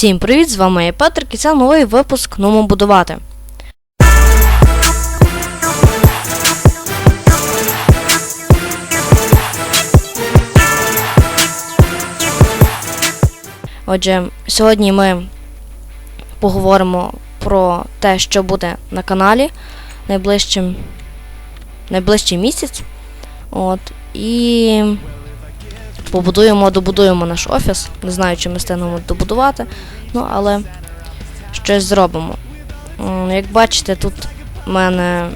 Всім привіт! З вами я Петрик і це новий випуск Ному будувати. Отже, сьогодні ми поговоримо про те, що буде на каналі найближчим, найближчий місяць. От, і побудуємо, добудуємо наш офіс. Не знаю, чи ми встигнемо добудувати, ну але щось зробимо. Як бачите, тут в мене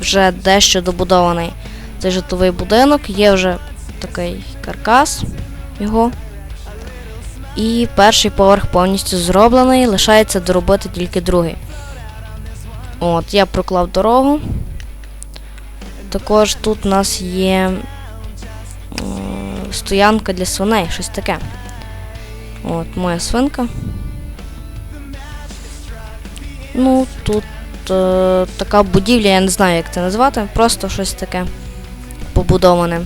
вже дещо добудований цей житловий будинок, є вже такий каркас його. І перший поверх повністю зроблений, лишається доробити тільки другий. От, я проклав дорогу. Також тут у нас є стоянка для свиней, щось таке. От, моя свинка. Ну, тут е, така будівля, я не знаю, як це назвати, просто щось таке побудоване.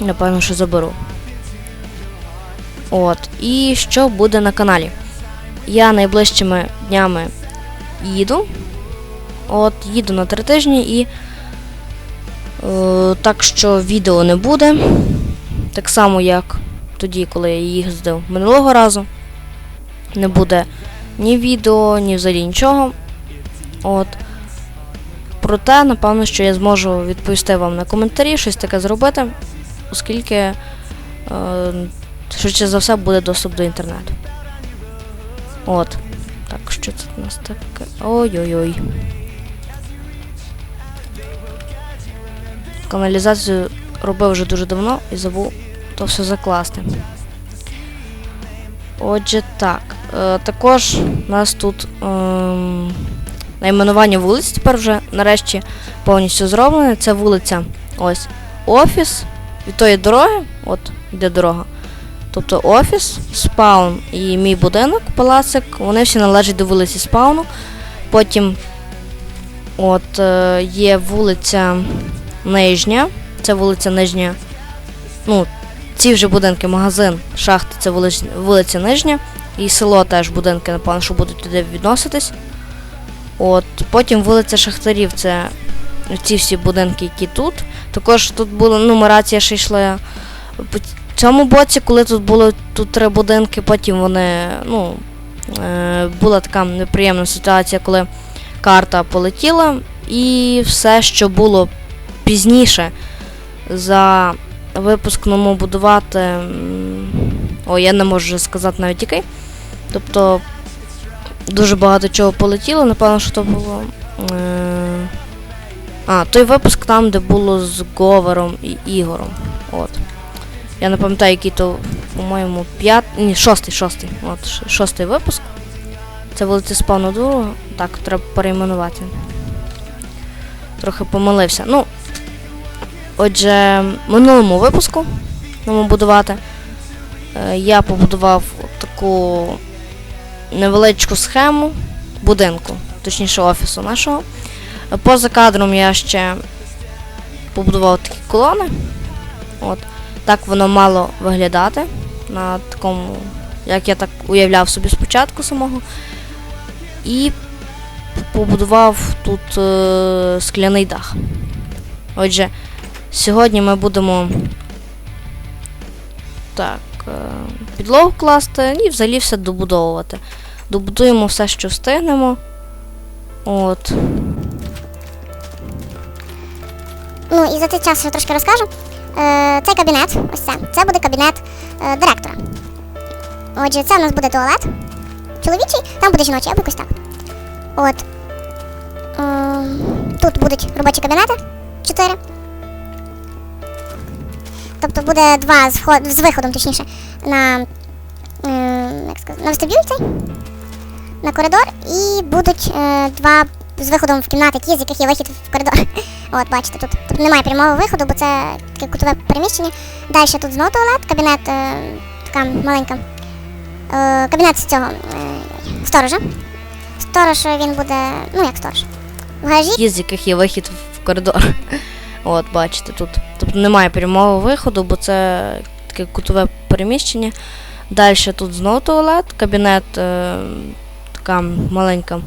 Напевно, що заберу. От. І що буде на каналі? Я найближчими днями їду. От, їду на три тижні і е, так що відео не буде. Так само, як тоді, коли я їздив минулого разу. Не буде ні відео, ні взагалі нічого. От. Проте, напевно, що я зможу відповісти вам на коментарі, щось таке зробити, оскільки, е, швидше за все, буде доступ до інтернету. От. Так, що це у нас таке? Ой-ой-ой. Каналізацію робив вже дуже давно і забув то все закласти. Отже, так. Е, також у нас тут ем, найменування вулиць тепер вже нарешті повністю зроблене. Це вулиця ось офіс від тої дороги, от йде дорога. Тобто офіс, спаун і мій будинок, палацик, вони всі належать до вулиці спауну. Потім от е, є вулиця Нижня, це вулиця Нижня. Ну, ці вже будинки, магазин, шахти, це вулиця, вулиця Нижня. І село теж будинки, напевно, що будуть туди відноситись. От, потім вулиця Шахтарів, це ці всі будинки, які тут. Також тут була нумерація ще йшла по цьому боці, коли тут було тут три будинки, потім вони, ну, е, була така неприємна ситуація, коли карта полетіла, і все, що було пізніше за випускному будувати. О, я не можу сказати навіть який. Тобто дуже багато чого полетіло, напевно, що то було. Е... А, той випуск там, де було з Говером і Ігором. От. Я не пам'ятаю, який то, по-моєму, п'ят... Ні, шостий, шостий. От, шостий випуск. Це вулиця Спавну Дуру. Так, треба перейменувати. Трохи помилився. Ну, отже, в минулому випуску нам будувати. е, Я побудував таку невеличку схему будинку, точніше офісу нашого. Поза кадром я ще побудував такі колони. От. Так воно мало виглядати на такому, як я так уявляв собі спочатку самого. І побудував тут е, скляний дах. Отже, сьогодні ми будемо так, е, підлогу класти і взагалі все добудовувати. Добудуємо все, що встигнемо. От. Ну і за цей час я трошки розкажу. Е, цей кабінет, ось це, це буде кабінет е, директора. Отже, це у нас буде туалет. Чоловічий, там буде жіночий, або якось так. От. Е, тут будуть робочі кабінети. Чотири. Тобто буде два з, вход, з виходом, точніше, на, е, як сказати, на вестибюль цей, на коридор, і будуть е, два з виходом в кімнати, ті, з яких є вихід в коридор. От, бачите, тут, тут немає прямого виходу, бо це таке кутове приміщення. Далі тут знову туалет, кабінет е, така маленька. Е, кабінет з цього е, сторожа. Сторож він буде, ну як сторож. В гаражі Ті, з яких є вихід в коридор. От, бачите, тут. Немає прямого виходу, бо це таке кутове переміщення. Далі тут знову туалет, кабінет е, така маленька.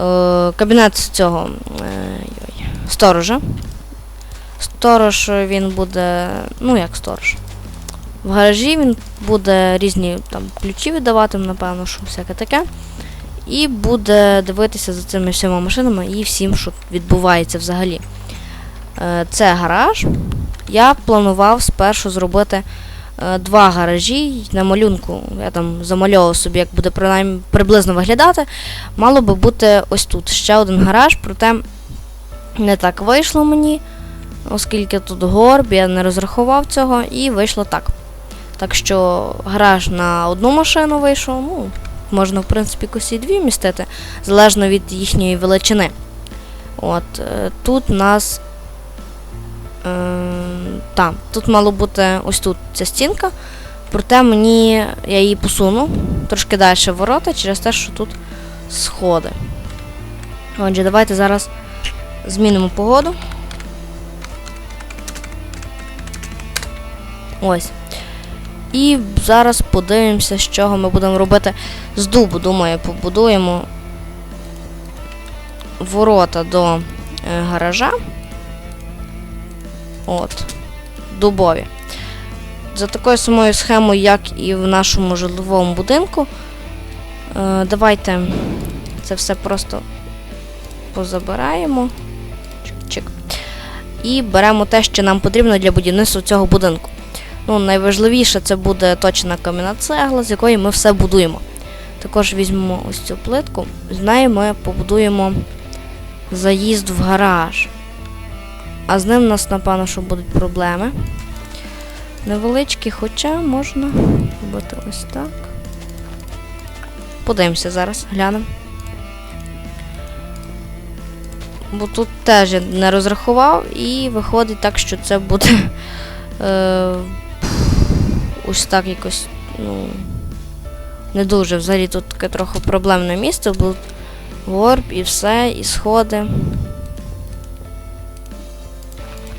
Е, кабінет цього е, сторожа. Сторож е, він буде. Ну як сторож. В гаражі він буде різні там ключі віддавати, напевно, що всяке таке. І буде дивитися за цими всіма машинами і всім, що відбувається взагалі. Е, Це гараж. Я планував спершу зробити е, два гаражі на малюнку. Я там замальовував собі, як буде принаймні приблизно виглядати. Мало би бути ось тут ще один гараж, проте не так вийшло мені, оскільки тут горб, я не розрахував цього, і вийшло так. Так що гараж на одну машину вийшов, ну, можна, в принципі, косі дві містити, залежно від їхньої величини. От, е, тут нас. Е, та, тут мало бути ось тут ця стінка. Проте мені я її посуну трошки далі ворота через те, що тут сходи. Отже, давайте зараз змінимо погоду. Ось. І зараз подивимося, з чого ми будемо робити з дубу. Думаю, побудуємо ворота до е, гаража. От. Дубові. За такою самою схемою, як і в нашому житловому будинку. Е, давайте це все просто позабираємо. Чик-чик. І беремо те, що нам потрібно для будівництва цього будинку. Ну, найважливіше це буде точна кам'яна цегла, з якої ми все будуємо. Також візьмемо ось цю плитку, з неї ми побудуємо заїзд в гараж. А з ним у нас, напевно, що будуть проблеми. Невеличкі, хоча можна робити ось так. Подивимося зараз, глянемо. Бо тут теж я не розрахував, і виходить так, що це буде е, ось так якось, ну, не дуже. Взагалі тут таке трохи проблемне місце, бо горб і все, і сходи.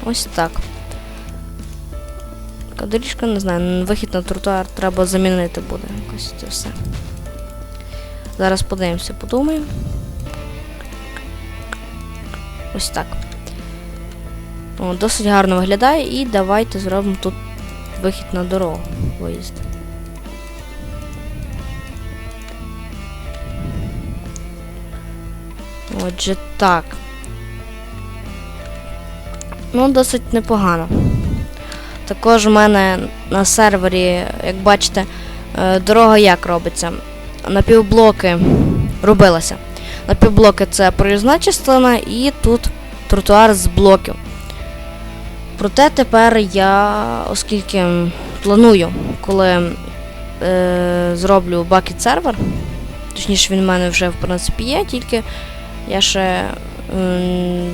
Ось так. Така доріжка, не знаю, вихід на тротуар треба замінити буде якось це все. Зараз подивимося, подумаємо. Ось так. О, досить гарно виглядає і давайте зробимо тут вихід на дорогу. Виїзд. Отже, так. Ну, досить непогано. Також у мене на сервері, як бачите, е, дорога як робиться. Напівблоки робилася. Напівблоки це проїзна частина і тут тротуар з блоків. Проте тепер я, оскільки планую, коли е, зроблю бакет сервер, точніше він в мене вже в принципі є, тільки я ще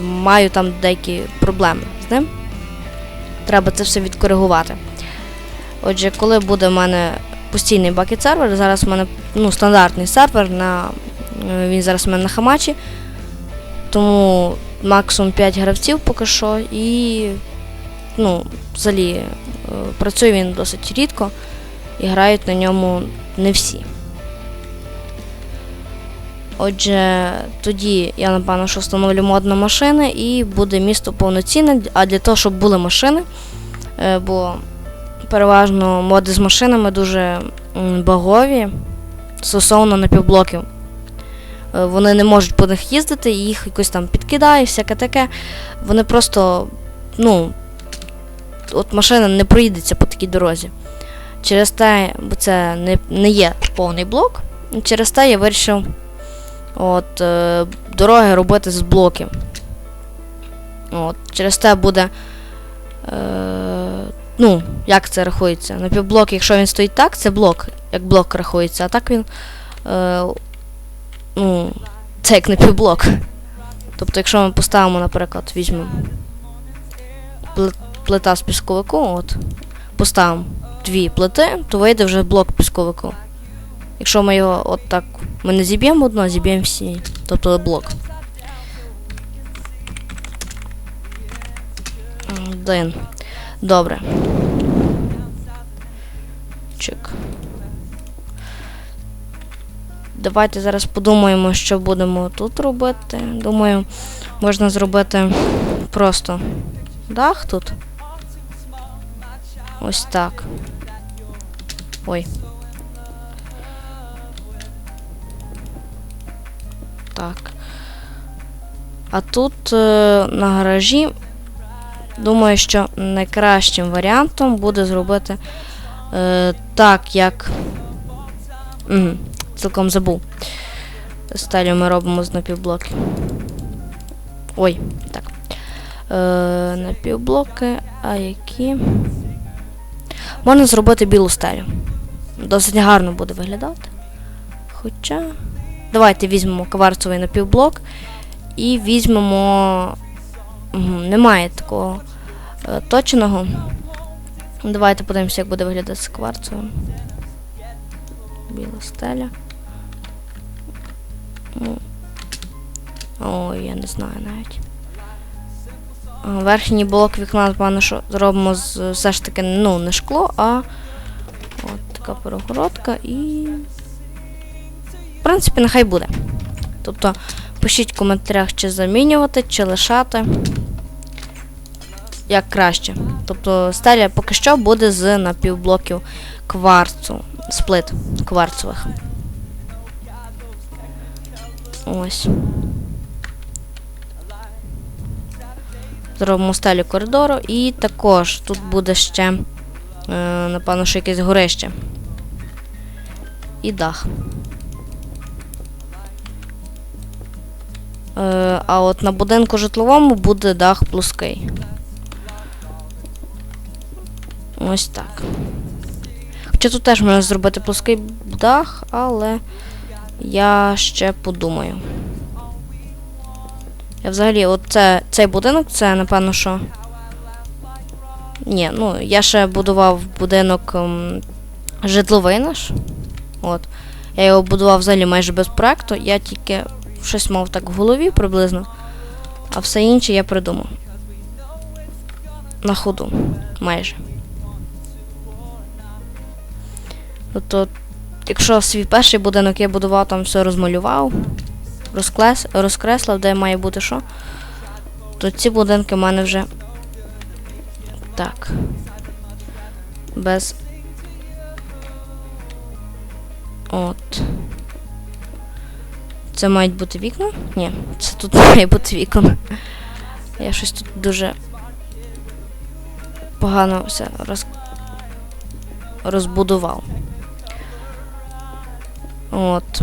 маю там деякі проблеми з ним. Треба це все відкоригувати. Отже, коли буде в мене постійний бакет сервер, зараз в мене ну, стандартний сервер, на, е, він зараз в мене на хамачі, тому максимум 5 гравців поки що і ну, взагалі е, працює він досить рідко і грають на ньому не всі. Отже, тоді я напевно, що встановлю мод на машини і буде місто повноцінне. А для того, щоб були машини, е, бо переважно моди з машинами дуже багові стосовно напівблоків. Е, Вони не можуть по них їздити, їх якось там підкидає, всяке таке. Вони просто, ну, от машина не проїдеться по такій дорозі. Через те, бо це не, не є повний блок, через те я вирішив от, е, дороги робити з блоків. От, через те буде. Е, ну, як це рахується? Напівблок, якщо він стоїть так, це блок, як блок рахується, а так він. Е, ну, це як напівблок. Тобто, якщо ми поставимо, наприклад, візьмемо пл- плита з пісковику, от, поставимо дві плити, то вийде вже блок пісковику. Якщо ми його от так... Ми не зіб'ємо одну, а зіб'ємо всі. Тобто блок. Один. Добре. Чик. Давайте зараз подумаємо, що будемо тут робити. Думаю, можна зробити просто дах тут. Ось так. Ой. Так. А тут е, на гаражі, думаю, що найкращим варіантом буде зробити е, так, як. Угу, цілком забув. Стелю ми робимо з напівблоків. Ой, так. Е, напівблоки, а які. Можна зробити білу стелю. Досить гарно буде виглядати. Хоча. Давайте візьмемо кварцевий напівблок і візьмемо. Немає такого е, точного. Давайте подивимося, як буде виглядати з кварцевим. Біла стеля. Ну. Ой, я не знаю навіть. Верхній блок вікна, певно, що зробимо з все ж таки, ну, не шкло, а от така перегородка і. Принципі, нехай буде. Тобто, пишіть в коментарях, чи замінювати, чи лишати. Як краще. Тобто стеля поки що буде з напівблоків кварцу. Сплит кварцевих. Ось. Зробимо стелю коридору і також тут буде ще, е, напевно, що якесь горище. І дах. А от на будинку житловому буде дах плоский. Ось так. Хоча тут теж можна зробити плоский дах, але я ще подумаю. Я взагалі, от це, цей будинок, це напевно, що. Ні, ну я ще будував будинок ем, житловий наш. От. Я його будував взагалі майже без проекту. Я тільки щось мав так в голові приблизно. А все інше я придумав. На ходу. Майже. Тобто, якщо свій перший будинок я будував, там все розмалював, розклес, розкреслив, де має бути що, то ці будинки в мене вже так. Без. От. Це мають бути вікна? Ні, це тут має бути вікон. Я щось тут дуже погано все роз... розбудував. От.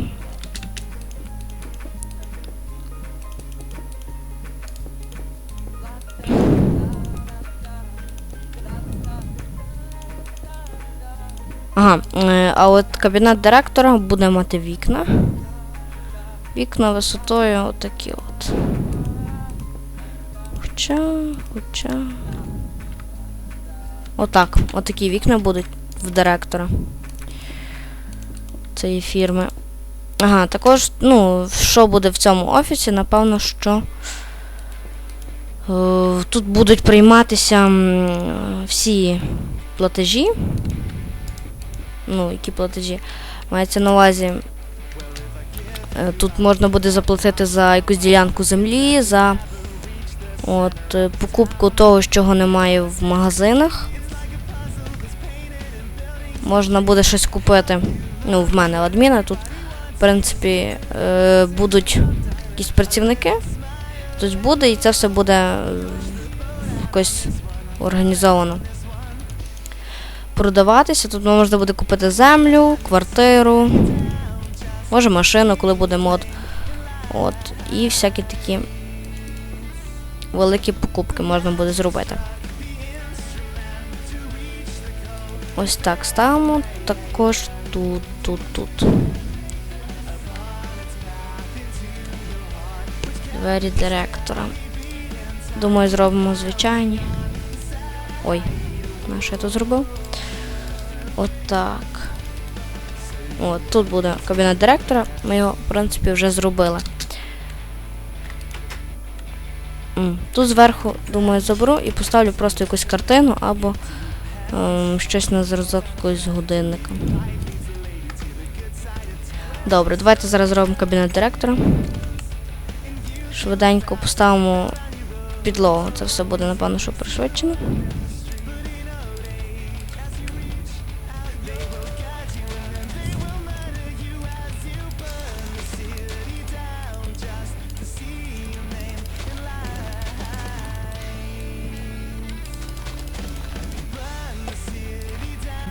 Ага, е, а от кабінет директора буде мати вікна. Вікна висотою отакі от. Хоча, хоча. Отак. Отакі вікна будуть в директора цієї фірми. Ага, також, ну, що буде в цьому офісі, напевно, що е, тут будуть прийматися всі платежі. Ну, які платежі? Мається на увазі. Е, Тут можна буде заплатити за якусь ділянку землі, за от, е, покупку того, чого немає в магазинах. Можна буде щось купити. Ну, в мене адміна тут, в принципі, е, будуть якісь працівники. Хтось буде, і це все буде е, якось організовано. Продаватися. Тут можна буде купити землю, квартиру, може машину, коли буде мод. От. І всякі такі великі покупки можна буде зробити. Ось так ставимо. Також тут, тут, тут. Двері директора. Думаю, зробимо звичайні. Ой, на що я тут зробив? Отак. От, тут буде кабінет директора. Ми його, в принципі, вже зробили. Тут зверху, думаю, заберу і поставлю просто якусь картину або ем, щось на зразок якогось годинника. Добре, давайте зараз зробимо кабінет директора. Швиденько поставимо підлогу. Це все буде, напевно, що пришвидшено.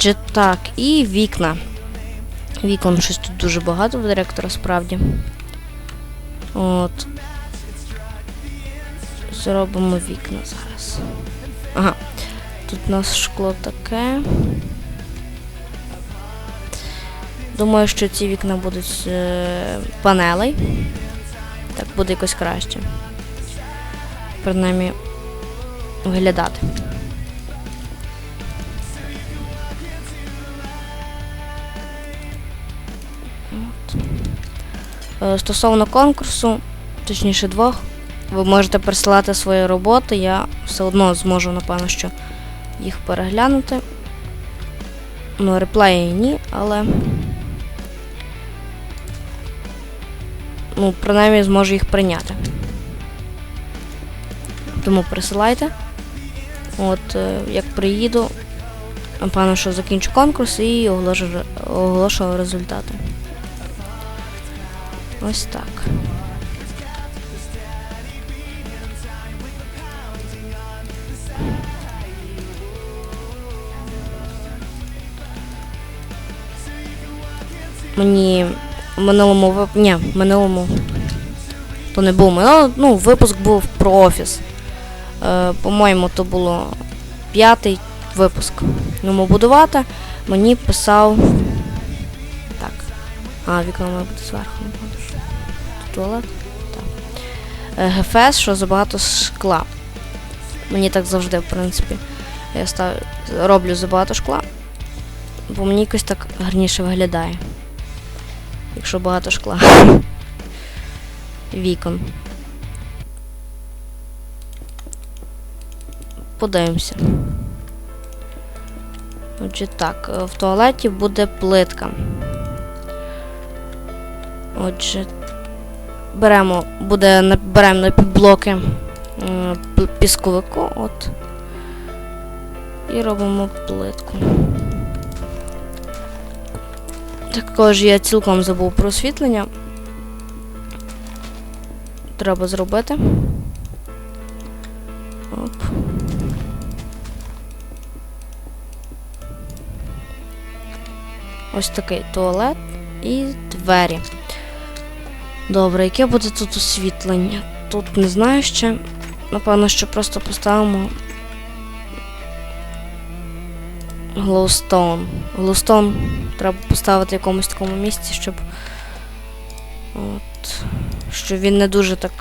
Отже, так, і вікна. Вікон щось тут дуже багато в директора, справді. От. Зробимо вікна зараз. Ага. Тут у нас шкло таке. Думаю, що ці вікна будуть з е, панелей. Так буде якось краще. Принаймні виглядати. Стосовно конкурсу, точніше двох, ви можете присилати свої роботи, я все одно зможу, напевно, що їх переглянути. Ну, реплеї ні, але. Ну, принаймні зможу їх прийняти. Тому присилайте. От, е, як приїду, напевно, що закінчу конкурс і оголошу, оголошу результати. Ось так. Мені в минулому. Ні, в минулому. То не був минуло, ну, випуск був про офіс. Е, по-моєму, то було п'ятий випуск. Йому будувати. Мені писав. Так. А, вікно має бути зверху. Туалет? Е, ГФС, що забагато шкла. Мені так завжди, в принципі. Я став... роблю забагато шкла, бо мені якось так гарніше виглядає. Якщо багато шкла. Вікон. Подивимося. Отже, так, е, в туалеті буде плитка. Отже, беремо, буде беремо на підблоки е, пісковику, от. І робимо плитку. Також я цілком забув про освітлення. Треба зробити. Оп. Ось такий туалет і двері. Добре, яке буде тут освітлення? Тут не знаю ще. Напевно, що просто поставимо глоустоун. Глоустоун треба поставити в якомусь такому місці, щоб. От. Щоб він не дуже так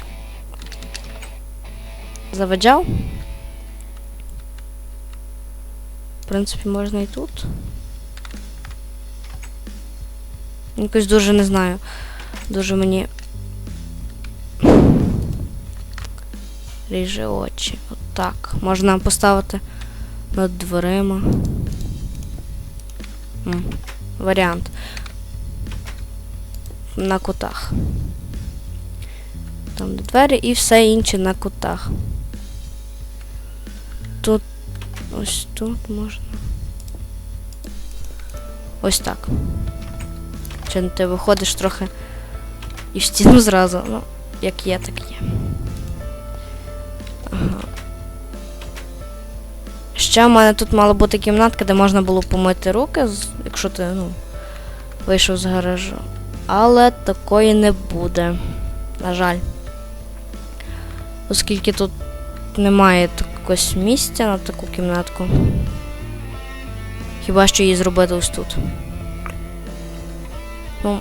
заваджав. В принципі, можна і тут. Якось дуже не знаю. Дуже мені. Ріже очі. Отак. Можна поставити над дверима. М, Варіант. На кутах. Там де двері і все інше на кутах. Тут. Ось тут можна. Ось так. Чи ти виходиш трохи і в стіну зразу. Ну, як є, так є. Ага. Ще в мене тут мала бути кімнатка, де можна було помити руки, якщо ти, ну, вийшов з гаражу. Але такої не буде. На жаль. Оскільки тут немає якогось місця на таку кімнатку. Хіба що її зробити ось тут. Ну,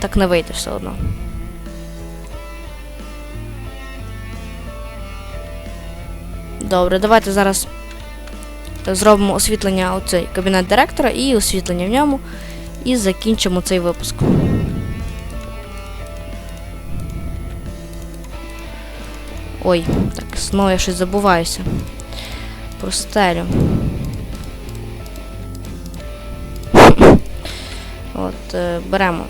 так не вийде все одно. Добре, давайте зараз зробимо освітлення оцей кабінет директора і освітлення в ньому. І закінчимо цей випуск. Ой, так, знову я щось забуваюся. Про стелю. От, е, беремо.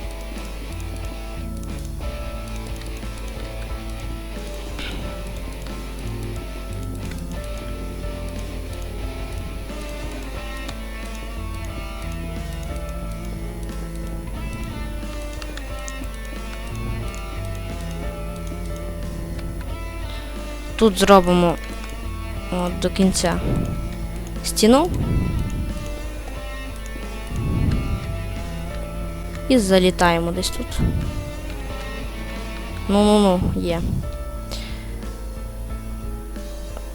Тут зробимо от, до кінця стіну. І залітаємо десь тут. Ну-ну-ну, є.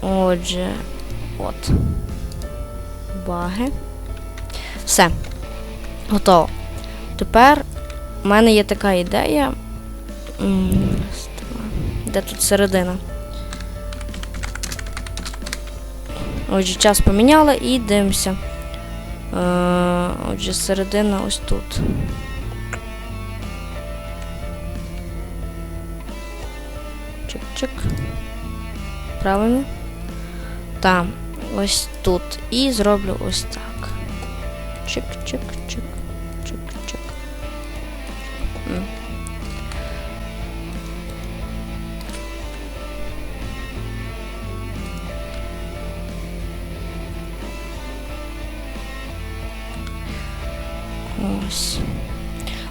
Отже, от. Баги. Все. Готово. Тепер в мене є така ідея. Де тут середина? Отже, час поміняли і дивимося. Е, отже, середина ось тут. Чик-чик. Правильно? Там, ось тут. І зроблю ось так. Чик-чик-чик.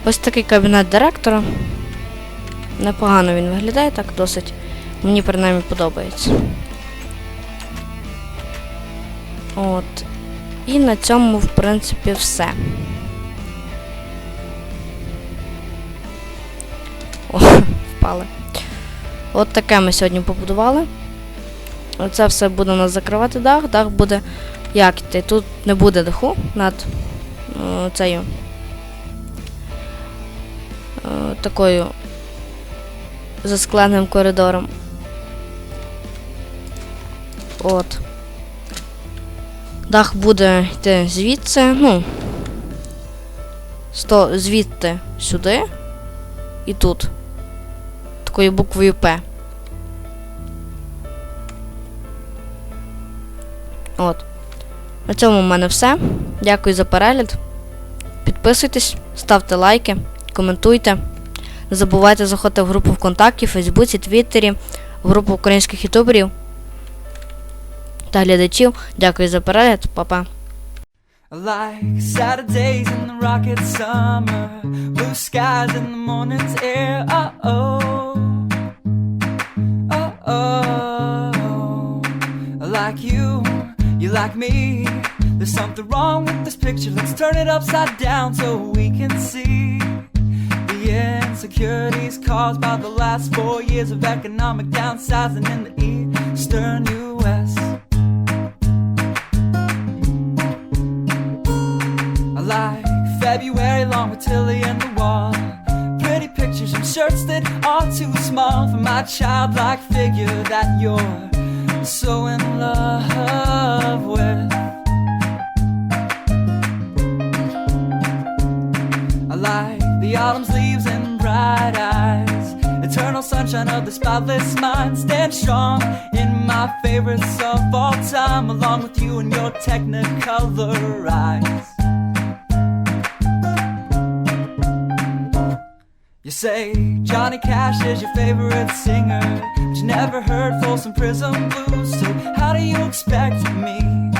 Ось такий кабінет директора. Непогано він виглядає так досить. Мені принаймні подобається. От. І на цьому, в принципі, все. О, впали. От таке ми сьогодні побудували. Оце все буде у нас закривати дах. Дах буде як йти. Тут не буде даху над е, цією е, такою заскленим коридором. От. Дах буде йти звідси, ну. Сто, звідти сюди і тут. Такою буквою П. От. На цьому в мене все. Дякую за перегляд. Підписуйтесь, ставте лайки, коментуйте. Не забувайте заходити в групу ВКонтакті, Фейсбуці, Твіттері, в групу українських ютуберів та глядачів. Дякую за перегляд, Па-па. Like Saturdays in the rocket summer, blue skies in the morning's air. Oh oh, oh oh. Like you, you like me. There's something wrong with this picture. Let's turn it upside down so we can see insecurities caused by the last four years of economic downsizing in the eastern U.S. I like February long with Tilly and the wall. Pretty pictures and shirts that are too small for my childlike figure that you're so in love with. I like the autumn's leaves and bright eyes. Eternal sunshine of the spotless mind. Stand strong in my favorites of all time, along with you and your technicolor eyes. You say Johnny Cash is your favorite singer, but you never heard Folsom Prison Blues. So how do you expect me